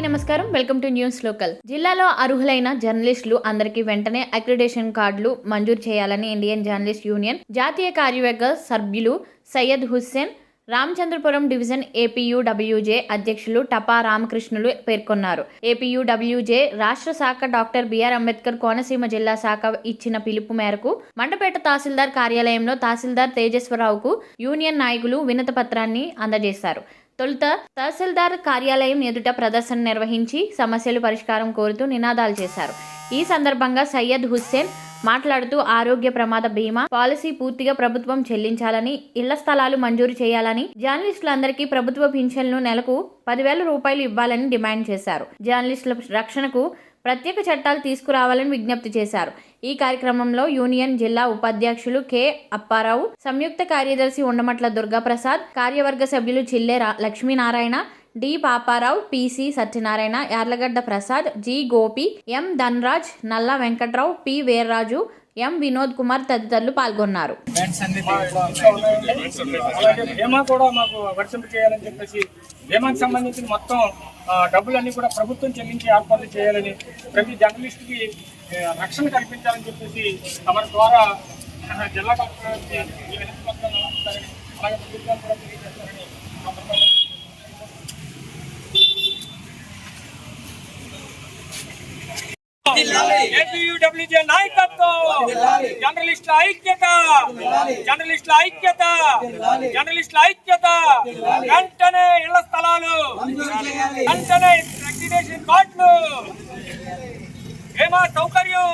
నమస్కారం. Welcome to news local. జిల్లాలో అర్హులైన జర్నలిస్టులు అందరికీ వెంటనే అక్రిడేషన్ కార్డులు మంజూరు చేయాలని ఇండియన్ జర్నలిస్ట్ యూనియన్ జాతీయ కార్యవర్గ సభ్యులు సయ్యద్ హుస్సేన్ రామచంద్రపురం డివిజన్ ఏపీయూడబ్ల్యూజే అధ్యక్షులు టపా రామకృష్ణులు పేర్కొన్నారు. ఏపీయూడబ్ల్యూజే రాష్ట్ర శాఖ డాక్టర్ బిఆర్ అంబేద్కర్ కోనసీమ జిల్లా శాఖ ఇచ్చిన పిలుపు మేరకు మండపేట తహసీల్దార్ కార్యాలయంలో తహసీల్దార్ తేజస్వరరావుకు యూనియన్ నాయకులు వినత పత్రాన్ని అందజేశారు. తొలుత తహసీల్దార్ కార్యాలయం ఎదుట ప్రదర్శన నిర్వహించి సమస్యలు పరిష్కారం కోరుతూ నినాదాలు చేశారు. ఈ సందర్భంగా సయ్యద్ హుస్సేన్ మాట్లాడుతూ ఆరోగ్య ప్రమాద బీమా పాలసీ పూర్తిగా ప్రభుత్వం చెల్లించాలని ఇళ్ళ స్థలాలు మంజూరు చేయాలని జర్నలిస్టులందరికీ ప్రభుత్వ పింఛన్లు నెలకు పదివేల రూపాయలు ఇవ్వాలని డిమాండ్ చేశారు. జర్నలిస్టుల రక్షణకు ప్రత్యేక చట్టాలు తీసుకురావాలని విజ్ఞప్తి చేశారు. ఈ కార్యక్రమంలో యూనియన్ జిల్లా ఉపాధ్యక్షులు కె. అప్పారావు సంయుక్త కార్యదర్శి ఉండమట్ల దుర్గాప్రసాద్ కార్యవర్గ సభ్యులు Chille Lakshminarayana D. Paparao PC Satyanarayana Yarlagadda Prasad G. Gopi M. Dhanraj Nalla Venkatrao P. Veerraju M Vinod Kumar తదితరులు పాల్గొన్నారు. అలాగే బీమా కూడా మాకు వర్తింపు చేయాలని చెప్పేసి బీమాకి సంబంధించిన మొత్తం డబ్బులన్నీ కూడా ప్రభుత్వం చెల్లించి ఏర్పాట్లు చేయాలని ప్రతి జర్నలిస్ట్కి ఆ, రక్షణ కల్పించాలని చెప్పేసి తమ ద్వారా జిల్లా కలెక్టర్ ఈ వినతి పత్రాన్ని అలాగే ప్రభుత్వాన్ని కూడా తెలియజేస్తారని ఏపీయూడబ్ల్యూజే నాయకత్వం. జర్నలిస్టుల ఐక్యత. జర్నలిస్టుల ఐక్యత. జర్నలిస్టుల ఐక్యత. వెంటనే ఇళ్ళ స్థలాలు. వెంటనే అక్రిడేషన్ కార్డులు. ఏమా సౌకర్యం.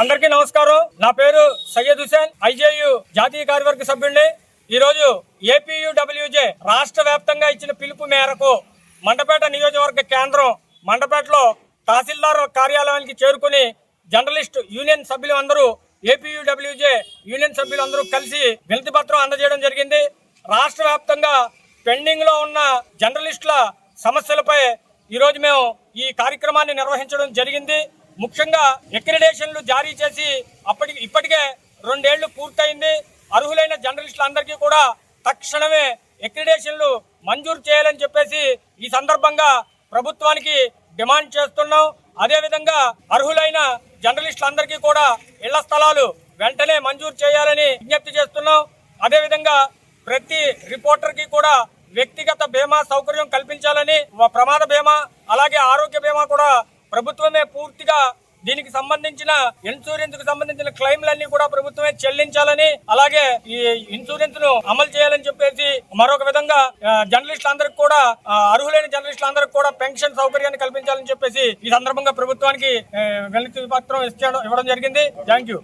అందరికీ నమస్కారం. నా పేరు సయ్యద్ హుసేన్ ఐజేయు జాతీయ కార్యవర్గ సభ్యుడిని. ఈ రోజు ఏపీయూడబ్ల్యూజే రాష్ట్ర వ్యాప్తంగా ఇచ్చిన పిలుపు మేరకు మండపేట నియోజకవర్గ కేంద్రం మండపేటలో తహసీల్దార్ కార్యాలయానికి చేరుకుని జర్నలిస్ట్ యూనియన్ సభ్యులు అందరూ ఏపీయూడబ్ల్యూజే యూనియన్ సభ్యులు అందరూ కలిసి వినతి పత్రం అందజేయడం జరిగింది. రాష్ట్ర వ్యాప్తంగా పెండింగ్లో ఉన్న జర్నలిస్టుల సమస్యలపై ఈరోజు మేము ఈ కార్యక్రమాన్ని నిర్వహించడం జరిగింది. ముఖ్యంగా ఎక్రిడేషన్లు జారీ చేసి అప్పటికి ఇప్పటికే రెండేళ్ళు పూర్తయింది. అర్హులైన జర్నలిస్టులందరికీ కూడా తక్షణమే ఎక్రిడేషన్లు మంజూరు చేయాలని చెప్పేసి ఈ సందర్భంగా ప్రభుత్వానికి డిమాండ్ చేస్తున్నాం. అదేవిధంగా అర్హులైన జర్నలిస్టులందరికీ కూడా ఇళ్ళ స్థలాలు వెంటనే మంజూరు చేయాలని విజ్ఞప్తి చేస్తున్నాం. అదేవిధంగా ప్రతి రిపోర్టర్కి కూడా వ్యక్తిగత బీమా సౌకర్యం కల్పించాలని ప్రమాద బీమా అలాగే ఆరోగ్య బీమా కూడా ప్రభుత్వమే పూర్తిగా దీనికి సంబంధించిన ఇన్సూరెన్స్కు సంబంధించిన క్లెయిమ్లన్నీ కూడా ప్రభుత్వమే చెల్లించాలని అలాగే ఈ ఇన్సూరెన్స్ను అమలు చేయాలని చెప్పేసి మరొక విధంగా జర్నలిస్ట్ అందరికి కూడా అర్హులైన జర్నలిస్టులు అందరికి కూడా పెన్షన్ సౌకర్యాన్ని కల్పించాలని చెప్పేసి ఈ సందర్భంగా ప్రభుత్వానికి ఆ, వినతి పత్రం ఇచ్చడం ఇవ్వడం జరిగింది. Thank you